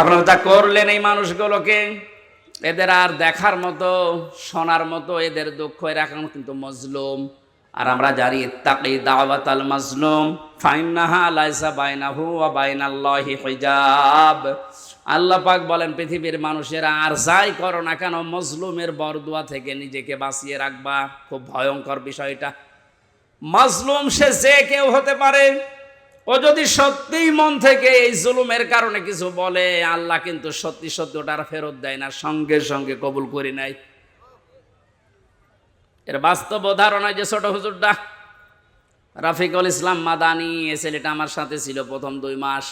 আপনারা যা করলেন এই মানুষগুলোকে, এদের আর দেখার মতো, শোনার মতো এদের দুঃখ, এরা এখন কিন্তু মজলুম। আর আমরা জানি তাকি দাওয়াত আল মাজলুম আল্লাহ পাক বলেন, পৃথিবীর মানুষেরা আর যাই করো না কেন, মজলুমের বরদুয়া থেকে নিজেকে বাঁচিয়ে রাখবা। খুব ভয়ঙ্কর বিষয়টা। মাজলুম সে যে কেউ হতে পারে ও যদি সত্যিই মন থেকে এই জুলুমের কারণে কিছু বলে, আল্লাহ কিন্তু সত্যি সত্যি ওটা আর ফেরত দেয় না, সঙ্গে সঙ্গে কবুল করি নাই এর বাস্তব ধারণা যে ছোট হুজুরটা, রাফিকুল ইসলাম মাদানি, এ ছেলেটা আমার সাথে ছিল প্রথম দুই মাস।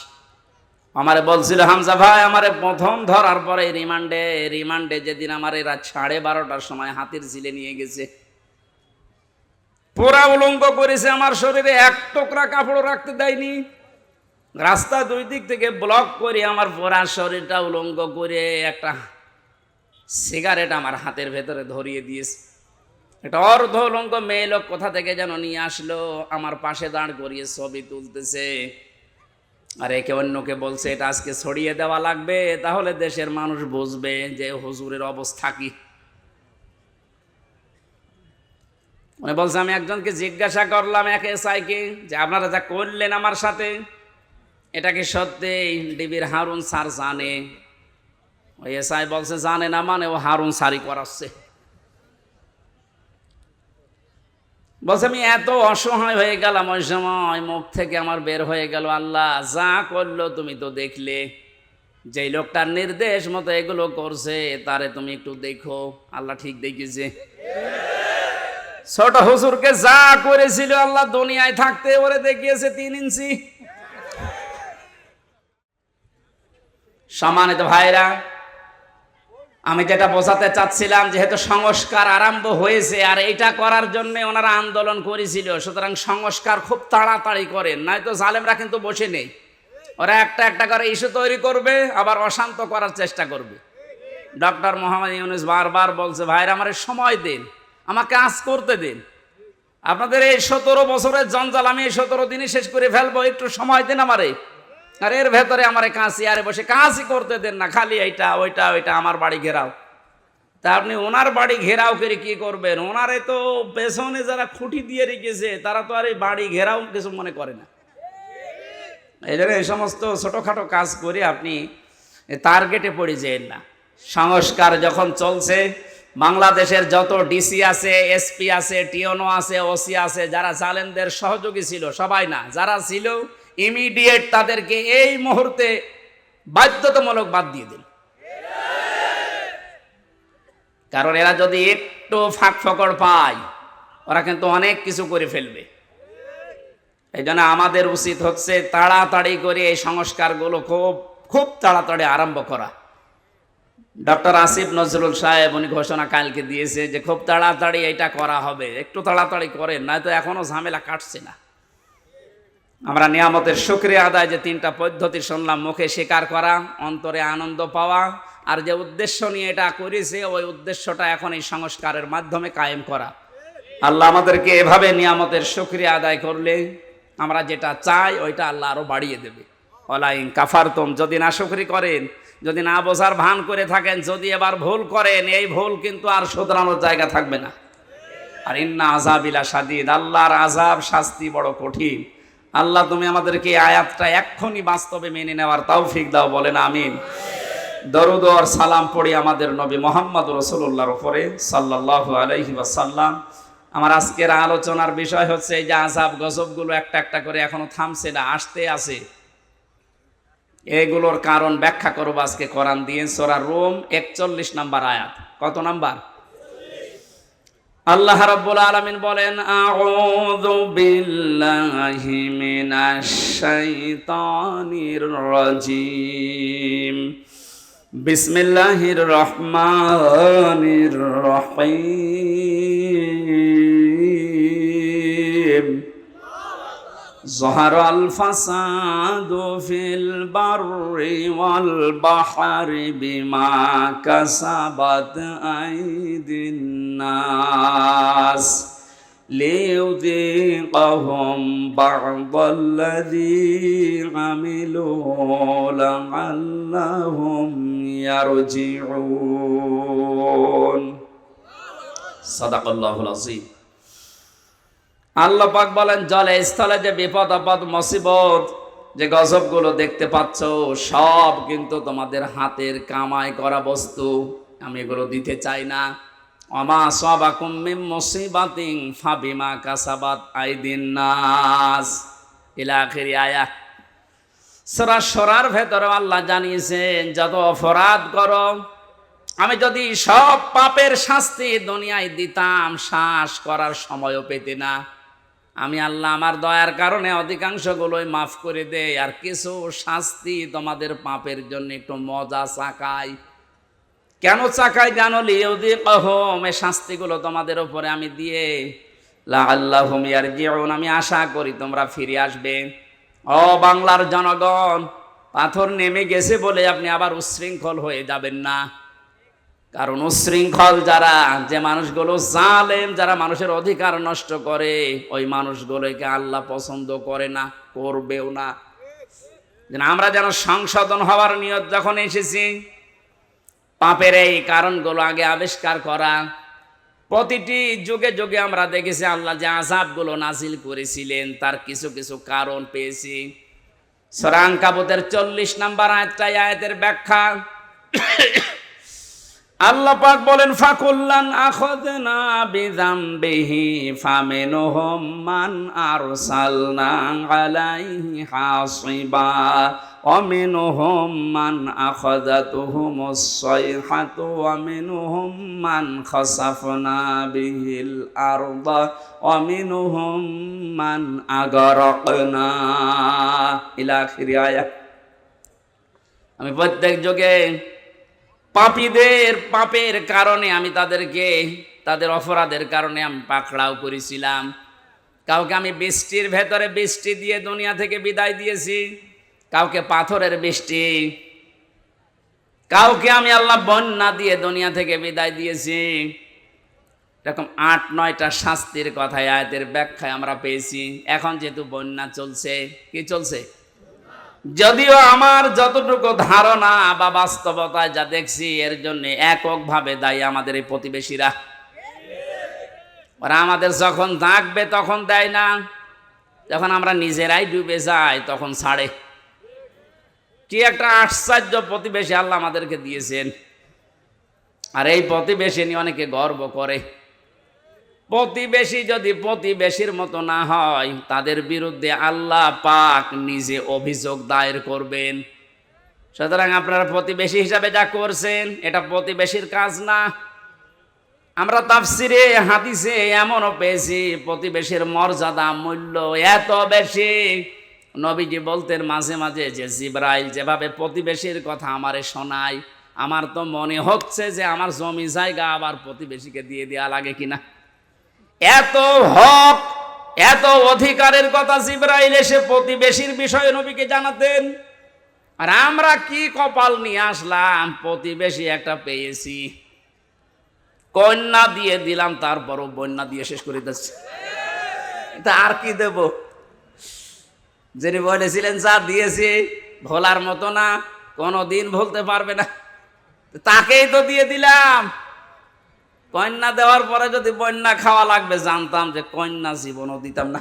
আমারে বলছিল, হামজা ভাই, আমারে প্রথম ধরার পরে রিমান্ডে রিমান্ডে যেদিন আমার রাত সাড়ে বারোটার সময় হাতির ঝিলে নিয়ে গেছে। পুরা উলঙ্গ করেছে আমার শরীরে, এক টুকরা কাপড় রাখতে দেয়নি। রাস্তা দুই দিক থেকে ব্লক করে আমার পুরা শরীরটা উলঙ্গ করে একটা সিগারেট আমার হাতের ভেতরে ধরিয়ে দিয়েছে। একটা অর্ধ উলঙ্গ মেয়ে লোক কোথা থেকে যেন নিয়ে আসলো, আমার পাশে দাঁড় করিয়ে ছবি তুলতেছে। আর একে অন্যকে বলছে, এটা আজকে ছড়িয়ে দেওয়া লাগবে, তাহলে দেশের মানুষ বুঝবে যে হুজুরের অবস্থা কি। উনি বলছে, আমি একজনকে জিজ্ঞাসা করলাম এক এসআইকে যে, আপনারা যা করলেন আমার সাথে, এটা কি সত্যি? ডিবির হারুন স্যার জানে। ওই এসআই বলছে, জানে না মানে ও হারুন সারি করাচ্ছে। বলছে, আমি এত অসহায় হয়ে গেলাম ওই সময়, মুখ থেকে আমার বের হয়ে গেল, আল্লাহ যা করল তুমি তো দেখলে। যেই লোকটার নির্দেশ মতো এগুলো করছে, তারে তুমি একটু দেখো, আল্লাহ ঠিক দেখিয়েছে। ছোট হুজুরকে যা করেছিল আল্লাহ দুনিয়ায় থাকতে ওরে দেখিয়েছে তিন ইঞ্চি। সম্মানিত ভাইরা, আমি যেটা বোঝাতে চাচ্ছিলাম, যেহেতু সংস্কার আরম্ভ হয়েছে আর এইটা করার জন্য ওনারা আন্দোলন করেছিল, সুতরাং সংস্কার খুব তাড়াতাড়ি করেন। নয়তো জালেমরা কিন্তু বসে নেই। ওরা একটা একটা করে ইস্যু তৈরি করবে, আবার অশান্ত করার চেষ্টা করবে। ডক্টর মোহাম্মদ ইউনুস বারবার বলছে, ভাইরা, আমার সময় দিন। আমাকে আজ করতে দিন। আপনাদের এই সতেরো বছরের জঞ্জাল আমি এই সতেরো দিনই শেষ করে ফেলব, একটু সময় দিন আমারে। আর এর ভেতরে আমারে কাঁচি, আরে বসে কাঁচি করতে দেন না, খালি এইটা, ওইটা ওইটা, আমার বাড়ি ঘেরাও। তা আপনি ওনার বাড়ি ঘেরাও করে কি করবেন? ওনারে তো পেছনে যারা খুঁটি দিয়ে রেখেছে, তারা তো আর এই বাড়ি ঘেরাও কিছু মনে করে না। এই জন্য এই সমস্ত ছোটোখাটো কাজ করে আপনি টার্গেটে পড়ে যেন না। সংস্কার যখন চলছে বাংলাদেশের যত ডিসি আছে, এসপি আছে টিওনো আছে, ওসি আছে, যারা জালেনদের সহযোগী ছিল, সবাই না, যারা ছিল ইমিডিয়েট তাদেরকে এই মুহূর্তে বাধ্যতামূলক বাদ দিয়ে দিন কারণ এরা যদি একটু ফাঁক ফকড় পায়, ওরা কিন্তু অনেক কিছু করে ফেলবে। এই জন্য আমাদের উচিত হচ্ছে তাড়াতাড়ি করে এই সংস্কারগুলো খুব খুব তাড়াতাড়ি আরম্ভ করা। ডক্টর আসিফ নজরুল সাহেব, উনি ঘোষণা কালকে দিয়েছে যে খুব তাড়াতাড়ি এটা করা হবে। একটু তাড়াতাড়ি করেন, নয়তো এখনও ঝামেলা কাটছে না। আমরা নিয়ামতের শুক্রিয়া আদায় যে তিনটা পদ্ধতি শুনলাম, মুখে স্বীকার করা, অন্তরে আনন্দ পাওয়া, আর যে উদ্দেশ্য নিয়ে এটা করেছে, ওই উদ্দেশ্যটা এখন এই সংস্কারের মাধ্যমে কায়েম করা। আল্লাহ আমাদেরকে এভাবে নিয়ামতের শুক্রিয়া আদায় করলে আমরা যেটা চাই, ওইটা আল্লাহ আরও বাড়িয়ে দেবে। অলাইন কাফারতম, যদি না শুক্রি করেন যদি না বোঝার ভান করে থাকেন, যদি এবার ভুল করেন, এই ভুল কিন্তু আর শুধরানোর জায়গা থাকবে না। আর ইন্না আজাবিলা সাদিদ আল্লাহর আজাব শাস্তি বড় কঠিন। আল্লাহ, তুমি আমাদেরকে আয়াতটা এক্ষুনি বাস্তবে মেনে নেওয়ার তৌফিক দাও, বলেন আমিন। দরুদ আর সালাম পড়ি আমাদের নবী মোহাম্মদ রসুল্লাহর উপরে সাল্লাহ আলহি ওয়াসাল্লাম। আমার আজকের আলোচনার বিষয় হচ্ছে এই যে আজাব গজবগুলো একটা একটা করে এখনও থামছে না, আসতে আছে। এগুলোর কারণ ব্যাখ্যা করব আজকে কোরআন দিয়ে। সোরা রোম একচল্লিশ নাম্বার আয়াত। কত নাম্বার? আল্লাহ রাব্বুল আলামিন বলেন, আউযু বিল্লাহি মিনাশ শাইতানির রাজিম। বিসমিল্লাহির রহমানির রহিম। ظهر الفساد في البر والبحر بما كسبت أيدي الناس ليذيقهم بعض الذي عملوا لعلهم يرجعون صدق الله العظيم আল্লাহ পাক বলেন, জলে স্থলে যে বিপদ, আপদ, মুসিবত যে গজবগুলো দেখতে পাচ্ছ, সব কিন্তু তোমাদের হাতের কামাই করা বস্তু। আমি এগুলো দিতে চাই না। অমা সবাকুম মিন মুসিবাতিন ফাবিমা কাসাবাত আইদিন নাস। ইলা আয়াত সরা সরার ভেতরে আল্লাহ জানিয়েছেন, যত অপরাধ করো, আমি যদি সব পাপের শাস্তি দুনিয়ায় দিতাম, শ্বাস করার সময়ও পেতে না। আমি আল্লাহ আমার দয়ার কারণে অধিকাংশগুলোই মাফ করে দেয় আর কিছু শাস্তি তোমাদের পাপের জন্য একটু মজা চাকাই। কেন চাকাই জানো লিওদি কহম শাস্তিগুলো তোমাদের উপরে আমি দিয়ে আল্লাহ হুমিয়ার জীবন আমি আশা করি তোমরা ফিরে আসবে। ও বাংলার জনগণ, পাথর নেমে গেছে বলে আপনি আবার উচ্ছৃঙ্খল হয়ে যাবেন না। কারণ উশৃঙ্খল যারা, যে মানুষগুলো জালেম, যারা মানুষের অধিকার নষ্ট করে, ওই মানুষগুলোকে আল্লাহ পছন্দ করে না, করবেও না। আমরা যেন সংশোধন হওয়ার নিয়ত যখন এসেছি, পাপের এই কারণগুলো আগে আবিষ্কার করা। প্রতিটি যুগে যুগে আমরা দেখেছি আল্লাহ যে আজাবগুলো নাজিল করেছিলেন, তার কিছু কিছু কারণ পেয়েছি। সরাং কাবুতের চল্লিশ নাম্বার আয়াতটাই আয়াতের ব্যাখ্যা। আল্লাহ পাক বলেন, ফাকুল্লান আখদনা বিযামবিহি ফামিনহুম মান আরসালনা আলাইহি হাসিবা ওয়া মিনহুম মান আখাযাতুহুমুস সাইহাতু ওয়া মিনহুম মান খাসাফনা বিহিল আরদা ওয়া মান আগরাকনা। ইলা আখির আয়াত আমি প্রত্যেক যুগে পাপীদের পাপের কারণে আমি তাদেরকে, তাদের অপরাধের কারণে আমি পাকড়াও করেছিলাম। কাউকে আমি বৃষ্টির ভেতরে বৃষ্টি দিয়ে দুনিয়া থেকে বিদায় দিয়েছি, কাউকে পাথরের বৃষ্টি। কাউকে আমি আল্লাহ বন্যা দিয়ে দুনিয়া থেকে বিদায় দিয়েছি। এরকম আট, নয়টা শাস্তির কথায়, আয়াতের ব্যাখ্যায় আমরা পেয়েছি। এখন যেহেতু বন্যা চলছে, কি চলছে? যদিও আমার যতটুকু ধারণা বা বাস্তবতায় যা দেখছি, এর জন্য এককভাবে দায়ী আমাদের এই প্রতিবেশীরা। ওরা আমাদের যখন থাকবে তখন দেয় না। যখন আমরা নিজেরাই ডুবে যাই, তখন ছাড়ে। কি একটা আশ্চর্য প্রতিবেশী আল্লাহ আমাদেরকে দিয়েছেন। আর এই প্রতিবেশী নিয়ে অনেকে গর্ব করে। প্রতিবেশী যদি প্রতিবেশীর মতো না হয়, তাদের বিরুদ্ধে আল্লাহ পাক নিজে অভিযোগ দায়ের করবেন। সুতরাং আপনারা প্রতিবেশী হিসাবে যা করছেন, এটা প্রতিবেশীর কাজ না। আমরা তাফসিরে, হাদিসে এমনও পেয়েছি, প্রতিবেশীর মর্যাদা মূল্য এত বেশি। নবীজি বলতেন মাঝে মাঝে যে, জিব্রাইল যেভাবে প্রতিবেশীর কথা আমারে শোনায়, আমার তো মনে হচ্ছে যে আমার জমি জায়গা আবার প্রতিবেশীকে দিয়ে দেওয়া লাগে কিনা? এত হক, এত অধিকারের কথা জিব্রাইল এসে প্রতিবেশীর বিষয়ে নবীকে জানাতেন। আর আমরা কি কপাল নিয়ে আসলাম? প্রতিবেশী একটা পেয়েছি। কন্যা দিয়ে দিলাম, তারপরও বন্যা দিয়ে শেষ করে দিচ্ছে। তা আর কি দেব? যিনি বলেছিলেন, যা দিয়েছি, ভোলার মতো না কোনো দিন ভুলতে পারবে না। তাকেই তো দিয়ে দিলাম। কন্যা দেওয়ার পরে যদি বন্যা খাওয়া লাগবে, জানতাম যে কন্যা জীবনও দিতাম না।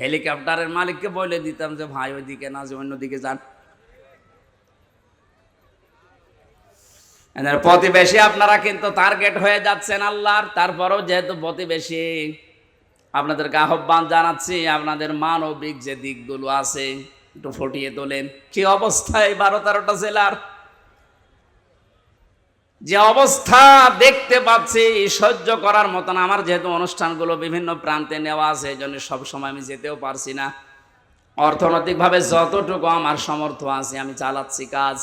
হেলিকপ্টারের মালিককে বলে দিতাম যে, ভাই, ওইদিকে না, যে অন্যদিকে যান। প্রতিবেশী আপনারা কিন্তু টার্গেট হয়ে যাচ্ছেন আল্লাহর। তারপরেও যেহেতু প্রতিবেশী, আপনাদেরকে আহ্বান জানাচ্ছি, আপনাদের মানবিক যে দিকগুলো আছে, একটু ফুটিয়ে তোলেন। কি অবস্থায় বারো তেরোটা জেলার? যে অবস্থা দেখতে পাচ্ছি, সহ্য করার মতন আমার যেহেতু অনুষ্ঠানগুলো বিভিন্ন প্রান্তে নেওয়া আছে এই জন্য সবসময় আমি যেতেও পারছি না। অর্থনৈতিকভাবে যতটুকু আমার সমর্থ আছে, আমি চালাচ্ছি কাজ।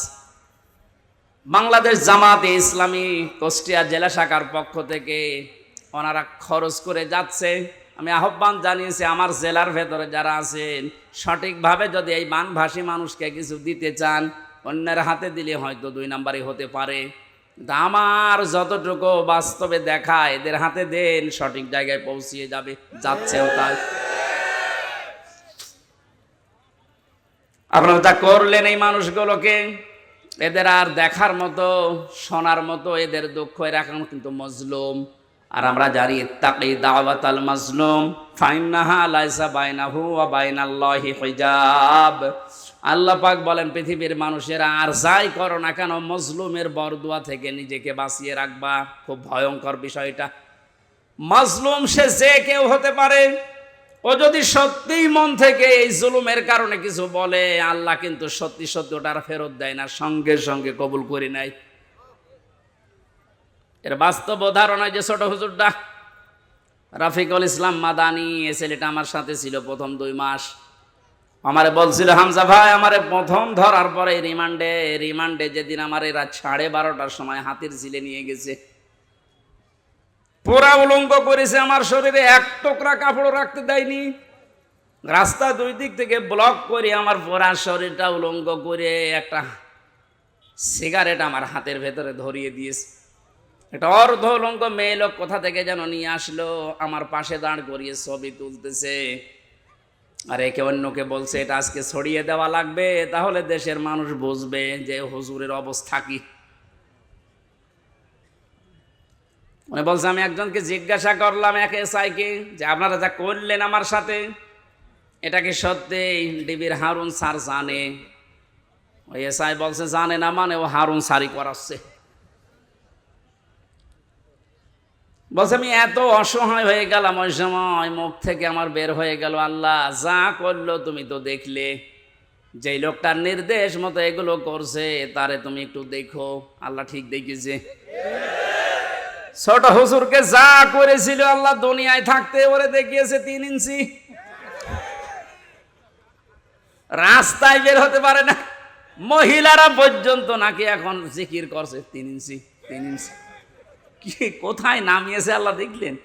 বাংলাদেশ জামাতে ইসলামী কুষ্টিয়া জেলা শাখার পক্ষ থেকে ওনারা খরচ করে যাচ্ছে। আমি আহ্বান জানিয়েছি, আমার জেলার ভেতরে যারা আছেন, সঠিকভাবে যদি এই মানভাষী মানুষকে কিছু দিতে চান, অন্যের হাতে দিলে হয়তো দুই নাম্বারই হতে পারে। আমার যতটুকু বাস্তবে দেখা, এদের হাতে দেন সঠিক জায়গায় পৌঁছিয়ে যাবে, যাচ্ছেও তাই। আপনারা যা করলেন এই মানুষগুলোকে, এদের আর দেখার মতো, শোনার মতো এদের দুঃখ, এরা এখন কিন্তু মজলুম। আর আমরা জানি তাকি দাওয়াত আল মাজলুম, ফাইন্নাহা লাইসা বাইনাহু ওয়া বাইনাল্লাহি হিজাব। আল্লাহ পাক বলেন, পৃথিবীর মানুষেরা আর যাই করো না কেন, মজলুমের বরদুয়া থেকে নিজেকে বাঁচিয়ে রাখবা। খুব ভয়ঙ্কর বিষয়টা। মাজলুম সে যে কেউ হতে পারে, ও যদি সত্যিই মন থেকে এই জুলুমের কারণে কিছু বলে, আল্লাহ কিন্তু সত্যি সত্যি ওটা আর ফেরত দেয় না, সঙ্গে সঙ্গে কবুল করে নেয়। এর বাস্তব ধারণা যে ছোট হুজুরটা, রাফিকুল ইসলাম মাদানি এ ছেলেটা আমার সাথে ছিল প্রথম দুই মাস। আমারে বলছিল, হামজা ভাই, আমারে প্রথম ধরার পরে রিমান্ডে রিমান্ডে যেদিন আমার এরা সাড়ে বারোটার সময় হাতির ঝিলে নিয়ে গেছে। পুরা উলঙ্গ করেছে আমার শরীরে, এক টুকরা কাপড় রাখতে দেয়নি। রাস্তা দুই দিক থেকে ব্লক করে আমার পুরা শরীরটা উলঙ্গ করে একটা সিগারেট আমার হাতের ভেতরে ধরিয়ে দিয়েছে। একটা অর্ধ উলঙ্গ মেয়ে লোক কোথা থেকে যেন নিয়ে আসলো, আমার পাশে দাঁড় করিয়ে ছবি তুলতেছে। আর একে অন্যকে বলছে, এটা আজকে ছড়িয়ে দেওয়া লাগবে, তাহলে দেশের মানুষ বুঝবে যে হুজুরের অবস্থা কি। উনি বলছে, আমি একজনকে জিজ্ঞাসা করলাম এক এসআইকে যে, আপনারা যা করলেন আমার সাথে, এটা কি সত্যি? ডিবির হারুন স্যার জানে। ওই এসআই বলছে, জানে না মানে ও হারুন সারি করাচ্ছে। বলছে, আমি এত অসহায় হয়ে গেলাম, ওই সময় মুখ থেকে আমার বের হয়ে গেল, আল্লাহ যা করল তুমি তো দেখলে। যেই লোকটার নির্দেশ মতো এগুলো করছে, তারে তুমি একটু দেখো। আল্লাহ ঠিক দেখেছে ছোট হুজুরকে যা করেছিল আল্লাহ দুনিয়ায় থাকতে ওরে দেখিয়েছে তিন ইঞ্চি। রাস্তায় বের হতে পারে না। মহিলারা পর্যন্ত নাকি এখন জিকির করছে, তিন ইঞ্চি তিন ইঞ্চি। কি কোথায় নামিয়েছে আল্লাহ দেখলেন?